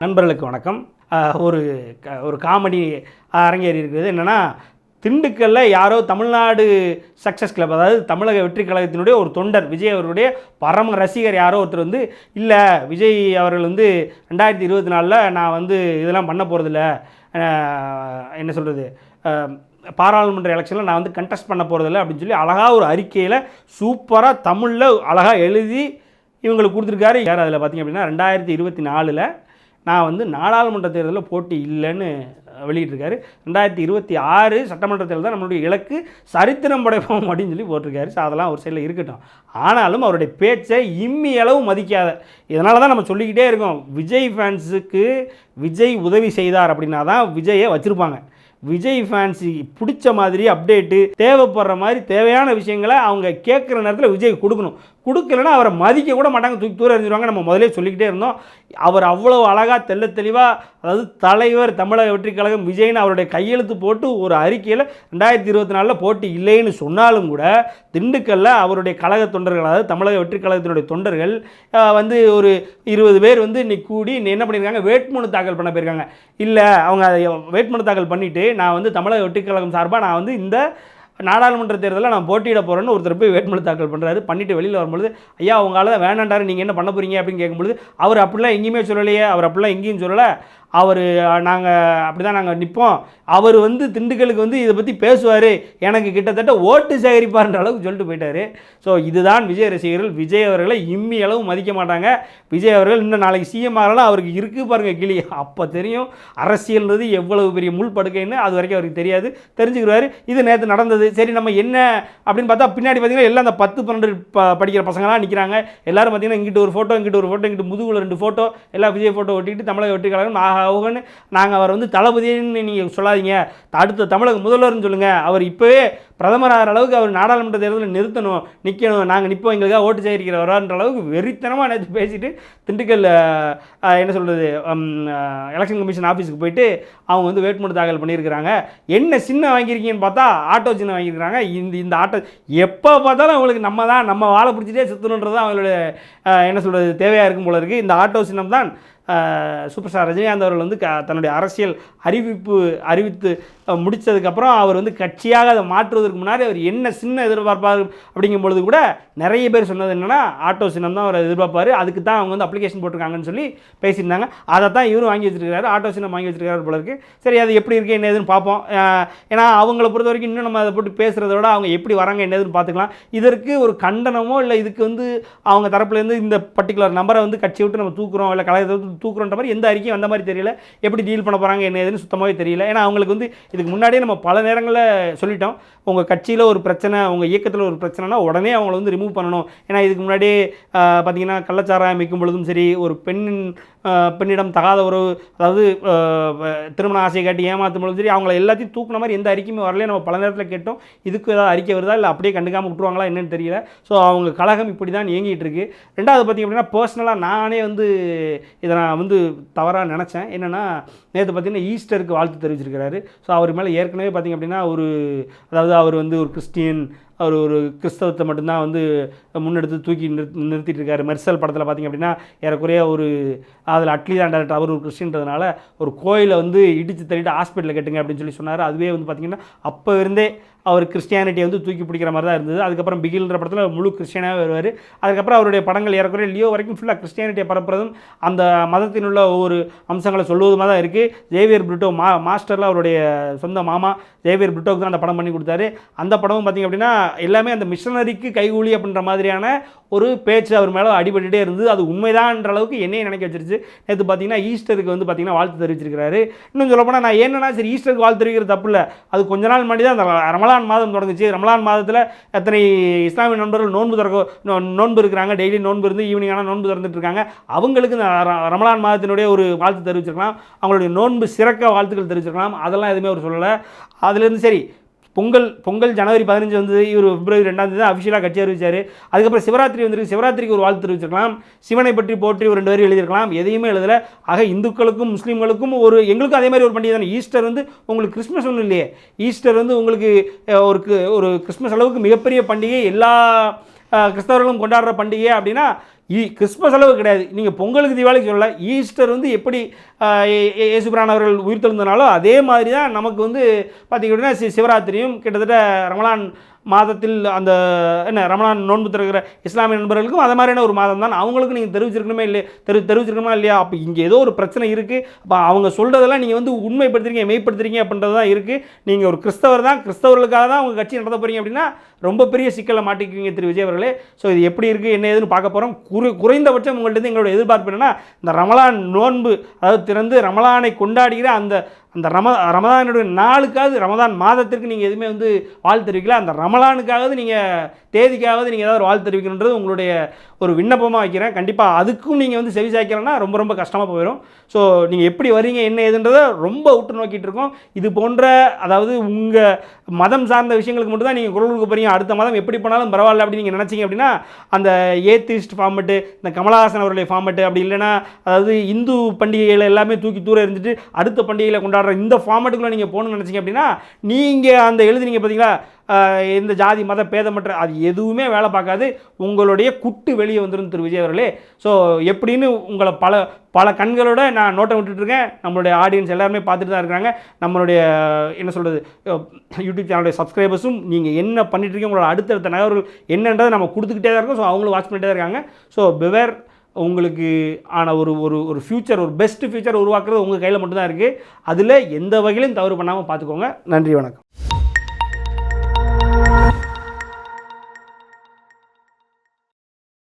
நண்பர்களுக்கு வணக்கம். ஒரு க- ஒரு காமெடி அரங்கேறி இருக்கிறது. என்னென்னா திண்டுக்கல்ல யாரோ தமிழ்நாடு சக்ஸஸ் கிளப் அதாவது தமிழக வெற்றி கழகத்தினுடைய ஒரு தொண்டர் விஜய் அவருடைய பரம ரசிகர் யாரோ ஒருத்தர் வந்து இல்லை விஜய் அவர்கள் வந்து ரெண்டாயிரத்தி இருபத்தி நாலில் நான் வந்து இதெல்லாம் பண்ண போகிறதில்ல என்ன சொல்கிறது பாராளுமன்ற எலெக்ஷனில் நான் வந்து கண்டெஸ்ட் பண்ண போகிறதில்ல அப்படின்னு சொல்லி அழகாக ஒரு அறிக்கையில் சூப்பராக தமிழில் அழகாக எழுதி இவங்களுக்கு கொடுத்துருக்காரு. யார் அதில் பார்த்தீங்க அப்படின்னா ரெண்டாயிரத்தி இருபத்தி நாலில் நான் வந்து நாடாளுமன்ற தேர்தலில் போட்டி இல்லைன்னு வெளியிட்டிருக்காரு. ரெண்டாயிரத்தி இருபத்தி ஆறு சட்டமன்ற தேர்தல் தான் நம்மளுடைய இலக்கு. சரித்திரம் படைப்போம் அப்படின்னு சொல்லி போட்டிருக்காரு. ஸோ அதெல்லாம் ஒரு சைடில் இருக்கட்டும். ஆனாலும் அவருடைய பேச்சை இம்மி அளவு மதிக்காத இதனால தான் நம்ம சொல்லிக்கிட்டே இருக்கோம். விஜய் ஃபேன்ஸுக்கு விஜய் உதவி செய்தார் அப்படின்னா தான் விஜயை வச்சுருப்பாங்க. விஜய் ஃபேன்ஸி பிடிச்ச மாதிரி அப்டேட்டு தேவைப்படுற மாதிரி தேவையான விஷயங்களை அவங்க கேட்குற நேரத்தில் விஜய் கொடுக்கணும். கொடுக்கலன்னா அவரை மதிக்க கூட மாட்டாங்க. தூக்கி தூரம் எறிஞ்சிருவாங்க. நம்ம முதலே சொல்லிக்கிட்டே இருந்தோம். அவர் அவ்வளோ அழகாக தெல்ல தெளிவாக அதாவது தலைவர் தமிழக வெற்றி கழகம் விஜய்னு அவருடைய கையெழுத்து போட்டு ஒரு அறிக்கையில் ரெண்டாயிரத்தி இருபத்தி நாலில் போட்டி இல்லைன்னு சொன்னாலும் கூட திண்டுக்கல்ல அவருடைய கழக தொண்டர்கள் அதாவது தமிழக வெற்றி கழகத்தினுடைய தொண்டர்கள் வந்து ஒரு இருபது பேர் வந்து இன்னைக்கு கூடி இன்னைக்கு என்ன பண்ணியிருக்காங்க? வேட்புமனு தாக்கல் பண்ண போயிருக்காங்க. இல்லை அவங்க அதை வேட்புமனு தாக்கல் பண்ணிவிட்டு நான் வந்து தமிழக வெற்றி கழகம் சார்பாக நான் வந்து இந்த நாடாளுமன்ற தேர்தலில் நான் போட்டியிட போகிறேன்னு ஒருத்தர் போய் வேட்புமனு தாக்கல் பண்ணுறாரு பண்ணிட்டு வெளியில் வரும்பொழுது ஐயா உங்களால் தான் வேணாண்டாரு நீங்கள் என்ன பண்ண போகிறீங்க அப்படின்னு கேட்கும்பொழுது அவர் அப்படிலாம் எங்கேயுமே சொல்லலையே. அவர் அப்படிலாம் எங்கேயும் சொல்லலை. அவர் நாங்கள் அப்படி தான் நாங்கள் நிற்போம் அவர் வந்து திண்டுக்கலுக்கு வந்து இதை பற்றி பேசுவார். எனக்கு கிட்டத்தட்ட ஓட்டு சேகரிப்பார்ன்ற அளவுக்கு சொல்லிட்டு போயிட்டார். ஸோ இதுதான் விஜய் ரசிகர்கள். விஜய் அவர்களை இம்மி அளவு மதிக்க மாட்டாங்க. விஜய் அவர்கள் இன்னும் நாளைக்கு சிஎம் ஆகலாம் அவருக்கு இருக்குது பாருங்கள் கிளி. அப்போ தெரியும் அரசியல்ன்றது எவ்வளவு பெரிய முள் படுக்கைன்னு அது வரைக்கும் அவருக்கு தெரியாது. தெரிஞ்சுக்கிறாரு இது நேற்று நடந்தது. சரி நம்ம என்ன அப்படின்னு பார்த்தா பின்னாடி பார்த்தீங்கன்னா எல்லாம் அந்த பத்து பன்னெண்டு ப படிக்கிற பசங்களாம் நிற்கிறாங்க எல்லாரும் பார்த்தீங்கன்னா இங்கிட்டு ஒரு ஃபோட்டோ இங்கிட்டு ஒரு ஃபோட்டோ இங்கிட்டு முதுகுல ரெண்டு ஃபோட்டோ எல்லா விஜய் ஃபோட்டோ ஒட்டிக்கிட்டு தமிழக வெற்றி கழகம் ஆகன்னு நாங்கள் அவர் வந்து தளபதின்னு நீங்கள் சொல்லாதீங்க. அடுத்த தமிழக முதல்வர்னு சொல்லுங்கள் அவர் இப்போவே பிரதமர் ஆகிற அளவுக்கு அவர் நாடாளுமன்ற தேர்தலில் நிறுத்தணும் நிற்கணும் நாங்கள் நிற்போம் எங்களுக்காக ஓட்டு சேகரிக்கிறவரான்ற அளவுக்கு வெறித்தனமாக நேற்று பேசிட்டு திண்டுக்கல் என்ன சொல்கிறது எலெக்ஷன் கமிஷன் ஆஃபீஸுக்கு போயிட்டு அவங்க வந்து வேட்புமனு தாக்கல் பண்ணியிருக்கிறாங்க. என்ன சின்ன வாங்கியிருக்கீங்கன்னு பார்த்தா ஆட்டோ சின்ன வாங்கியிருக்கிறாங்க. இந்த இந்த ஆட்டோ எப்போ பார்த்தாலும் அவங்களுக்கு நம்ம தான் நம்ம வாழை பிடிச்சிட்டே சுற்றணுன்றது தான் அவங்களோட என்ன சொல்கிறது தேவையாக இருக்கும் போல இருக்குது இந்த ஆட்டோ சின்னம் தான் சூப்பர் ஸ்டார் ரஜினிகாந்த் அவர்கள் வந்து க தன்னுடைய அரசியல் அறிவிப்பு அறிவித்து முடித்ததுக்கப்புறம் அவர் வந்து கட்சியாக அதை மாற்றுவதற்கு முன்னாடி அவர் என்ன சின்ன எதிர்பார்ப்பார் அப்படிங்கும் பொழுது கூட நிறைய பேர் சொன்னது என்னென்னா ஆட்டோ சின்னம் தான் அவர் எதிர்பார்ப்பார். அதுக்கு தான் அவங்க வந்து அப்ளிகேஷன் போட்டிருக்காங்கன்னு சொல்லி பேசியிருந்தாங்க. அதை தான் இவரும் வாங்கி வச்சிருக்காரு ஆட்டோ சின்னம் வாங்கி வச்சிருக்காரு போல இருக்கு. சரி அது எப்படி இருக்குது என்ன ஏதுன்னு பார்ப்போம். ஏன்னா அவங்கள பொறுத்த வரைக்கும் இன்னும் நம்ம அதை போட்டு பேசுகிறத விட அவங்க எப்படி வராங்க என்னதுன்னு பார்த்துக்கலாம். இதற்கு ஒரு கண்டனமோ இல்லை இதுக்கு வந்து அவங்க தரப்புலேருந்து இந்த பர்டிகுலர் நம்பரை வந்து கட்சி விட்டு நம்ம தூக்குறோம் இல்லை கழகத்தை தூக்குறோன்ற மாதிரி எந்த அறிக்கையும் வந்த மாதிரி தெரியல. எப்படி டீல் பண்ண போகிறாங்க என்ன ஏதுன்னு சுத்தமாகவே தெரியல. ஏன்னா அவங்களுக்கு வந்து இதுக்கு முன்னாடியே நம்ம பல நேரங்களில் சொல்லிட்டோம். உங்கள் கட்சியில் ஒரு பிரச்சனை உங்கள் இயக்கத்தில் ஒரு பிரச்சனைனா உடனே அவங்கள வந்து ரிமூவ் பண்ணணும். ஏன்னா இதுக்கு முன்னாடியே பார்த்திங்கன்னா கள்ளச்சாராயம் விற்கும் பொழுதும் சரி ஒரு பெண்ணின் பெண்ணிடம் தகாத உறவு அதாவது திருமண ஆசையை காட்டி ஏமாற்றும் பொழுது சரி அவங்கள எல்லாத்தையும் தூக்குன மாதிரி எந்த அறிக்கையுமே வரலையே நம்ம பல நேரத்தில் கேட்டோம். இதுக்கு ஏதாவது அறிக்கை வருதா இல்லை அப்படியே கண்டுக்காமல் விட்டுருவாங்களா என்னன்னு தெரியல. ஸோ அவங்க கழகம் இப்படி தான் இயங்கிட்டு இருக்கு ரெண்டாவது பார்த்திங்க அப்படின்னா பர்சனலாக நானே வந்து இதை நான் வந்து தவறாக நினச்சேன். என்னென்னா நேற்று பார்த்தீங்கன்னா ஈஸ்டருக்கு வாழ்த்து தெரிவிச்சிருக்கிறாரு. ஸோ அவர் மேலே ஏற்கனவே பார்த்திங்க அப்படின்னா ஒரு அதாவது அவர் வந்து ஒரு கிறிஸ்டியன் அவர் ஒரு கிறிஸ்தவத்தை மட்டும்தான் வந்து முன்னெடுத்து தூக்கி நிறுத்தி நிறுத்திட்டு இருக்காரு மெர்சல் படத்தில் பார்த்திங்க அப்படின்னா ஏறக்குறைய ஒரு அதில் அட்லி தான் டேரக்டர் அவர் ஒரு கிறிஸ்டின்றதுனால ஒரு கோயிலை வந்து இடித்து தள்ளிட்டு ஹாஸ்பிட்டலில் கட்டுங்க அப்படின்னு சொல்லி சொன்னார். அதுவே வந்து பார்த்திங்கன்னா அப்போ இருந்தே அவர் கிறிஸ்டியானிட்டியை வந்து தூக்கி பிடிக்கிற மாதிரி தான் இருந்தது. அதுக்கப்புறம் பிகில்ன்ற படத்தில் முழு கிறிஸ்டியனாகவே வருவார். அதுக்கப்புறம் அவருடைய படங்கள் ஏறக்குறைய லியோ வரைக்கும் ஃபுல்லாக கிறிஸ்டியானிட்டியை பரப்புறதும் அந்த மதத்தினுள்ள ஒவ்வொரு அம்சங்களை சொல்லுவதுமாக தான் இருக்குது ஜேவியர் பிரிட்டோ மா மாஸ்டரில் அவருடைய சொந்த மாமா ஜேவியர் பிரிட்டோக்கு தான் அந்த படம் பண்ணி கொடுத்தாரு. அந்த படமும் பார்த்திங்க அப்படின்னா எல்லாமே அந்த மிஷனரிக்கு கைகூலி அப்படின்ற மாதிரியான ஒரு பேச்சு அவர் மேலே அடிபட்டுட்டே இருந்தது. அது உண்மைதான்ற அளவுக்கு என்னையை நினைக்க வச்சிருச்சு. நேற்று பார்த்தீங்கன்னா ஈஸ்டருக்கு வந்து பார்த்தீங்கன்னா வாழ்த்து தெரிவிச்சிருக்கிறாரு. இன்னும் சொல்லப்போனால் நான் என்னன்னா சரி ஈஸ்டருக்கு வாழ்த்து தெரிவிக்கிறது தப்பு இல்லை. அது கொஞ்ச நாள் முன்னாடி தான் அந்த ரமலான் மாதம் தொடங்குச்சு. ரமலான் மாதத்தில் எத்தனை இஸ்லாமிய நண்பர்கள் நோன்பு திறக்க நோ- நோன்பு இருக்கிறாங்க. டெய்லி நோன்பு இருந்து ஈவினிங் ஆனால் நோன்பு திறந்துட்டு இருக்காங்க. அவங்களுக்கு இந்த ரமலான் மாதத்தினுடைய ஒரு வாழ்த்து தெரிவிச்சிருக்கலாம். அவங்களுடைய நோன்பு சிறக்க வாழ்த்துக்கள் தெரிவிச்சிருக்கலாம். அதெல்லாம் எதுவுமே அவர் சொல்லலை. அதுலேருந்து சரி பொங்கல் பொங்கல் ஜனவரி பதினஞ்சு வந்து இவர் பிப்ரவரி ரெண்டாம் தேதி தான் அஃபிஷியலாக கட்சி அறிவிச்சார். அதுக்கப்புறம் சிவராத்திரி வந்துருக்கு. சிவராத்திரிக்கு ஒரு வாழ்த்து தெரிவிச்சிருக்கலாம். சிவனை பற்றி போற்றி ஒரு ரெண்டு வரி எழுதியிருக்கலாம். எதையுமே எழுதலை. ஆக இந்துக்களுக்கும் முஸ்லீம்களுக்கும் ஒரு எங்களுக்கும் அதே மாதிரி ஒரு பண்டிகை தானே. ஈஸ்டர் வந்து உங்களுக்கு கிறிஸ்மஸ் ஒன்றும் இல்லையே. ஈஸ்டர் வந்து உங்களுக்கு ஒரு ஒரு கிறிஸ்மஸ் அளவுக்கு மிகப்பெரிய பண்டிகை. எல்லா கிறிஸ்தவர்களும் கொண்டாடுற பண்டிகை அப்படின்னா ஈ கிறிஸ்மஸ் அளவு கிடையாது. நீங்கள் பொங்கலுக்கு தீபாவளிக்கு சொல்லல ஈஸ்டர் வந்து எப்படி ஏ- இயேசுபிரான் அவர்கள் உயிர் தெழுந்தனாலோ அதே மாதிரி தான் நமக்கு வந்து பார்த்திங்கன்னா சி- சிவராத்திரியும் கிட்டத்தட்ட ரமலான் மாதத்தில் அந்த என்ன ரமலான் நோன்பு திறக்கிற இஸ்லாமிய நண்பர்களுக்கும் அது மாதிரியான ஒரு மாதம் தான் அவங்களுக்கும் நீங்கள் தெரிவிச்சிருக்கணுமே இல்லையா? தெரி தெரிவிச்சிருக்கணுமா இல்லையா? அப்போ இங்கே ஏதோ ஒரு பிரச்சனை இருக்குது அப்போ அவங்க சொல்கிறதெல்லாம் நீங்கள் வந்து உண்மைப்படுத்துறீங்க மெய்ப்படுத்துறீங்க அப்படின்றது தான் இருக்குது நீங்கள் ஒரு கிறிஸ்தவர் தான் கிறிஸ்தவர்களுக்காக தான் உங்கள் கட்சி நடத்த போகிறீங்க அப்படின்னா ரொம்ப பெரிய சிக்கலை மாட்டிக்குவீங்க திரு விஜய் அவர்களே. ஸோ இது எப்படி இருக்குது என்ன ஏதுன்னு பார்க்க போகிறோம் குறை குறைந்தபட்சம் உங்கள்ட்ட இருந்து எங்களோட எதிர்பார்ப்பு என்னென்னா இந்த ரமலான் நோன்பு அதாவது திறந்து ரமலானை கொண்டாடுகிற அந்த அந்த ரம ரமதானுடைய நாளுக்காவது ரமதான் மாதத்திற்கு நீங்கள் எதுவுமே வந்து வாழ்த்து தெரிவிக்கல. அந்த ரமலானுக்காவது நீங்கள் தேதிக்காவது நீங்கள் ஏதாவது ஒரு வாழ்த்து தெரிவிக்கணுன்றது உங்களுடைய ஒரு விண்ணப்பமாக வைக்கிறேன். கண்டிப்பாக அதுக்கும் நீங்கள் வந்து செவி சாய்க்கலைன்னா ரொம்ப ரொம்ப கஷ்டமாக போயிடும் ஸோ நீங்கள் எப்படி வரீங்க என்ன ஏதுன்றதை ரொம்ப உற்று நோக்கிட்டு இருக்கோம். இது போன்ற அதாவது உங்கள் மதம் சார்ந்த விஷயங்களுக்கு மட்டும் தான் நீங்கள் குரல் கொடுக்க போகிறீங்க அடுத்த மதம் எப்படி போனாலும் பரவாயில்ல அப்படின்னு நீங்கள் நினச்சிங்க அப்படின்னா அந்த ஏத்திஸ்ட் ஃபார்மெட்டு இந்த கமலஹாசன் அவருடைய ஃபார்மெட்டு அப்படி இல்லைன்னா அதாவது இந்து பண்டிகைகளை எல்லாமே தூக்கி தூர இருந்துட்டு அடுத்த பண்டிகையில் கொண்டாட கொண்டாடுற இந்த ஃபார்மேட்டுக்குள்ளே நீங்கள் போகணும்னு நினச்சிங்க அப்படின்னா நீங்கள் அந்த எழுதுனீங்க பார்த்தீங்களா இந்த ஜாதி மத பேதமற்ற அது எதுவுமே வேலை பார்க்காது. உங்களுடைய குட்டு வெளியே வந்துடும் திரு விஜய் அவர்களே. ஸோ எப்படின்னு உங்களை பல பல கண்களோட நான் நோட்டம் விட்டுட்டு இருக்கேன் நம்மளுடைய ஆடியன்ஸ் எல்லாருமே பார்த்துட்டு தான் இருக்கிறாங்க நம்மளுடைய என்ன சொல்கிறது யூடியூப் சேனலுடைய சப்ஸ்கிரைபர்ஸும் நீங்கள் என்ன பண்ணிட்டுருக்கீங்க உங்களோட அடுத்தடுத்த நகர்கள் என்னன்றதை நம்ம கொடுத்துக்கிட்டே தான் இருக்கோம். ஸோ அவங்களும் வாட்ச் பண்ணிட்டே தான் இருக்காங்க. ஸோ பிவேர் உங்களுக்கு ஆன ஒரு ஒரு ஒரு ஃப்யூச்சர் ஒரு பெஸ்ட் ஃப்யூச்சர் உருவாக்குறது உங்கள் கையில் மட்டும்தான் இருக்குது அதில் எந்த வகையிலும் தவறு பண்ணாமல் பார்த்துக்கோங்க நன்றி வணக்கம்.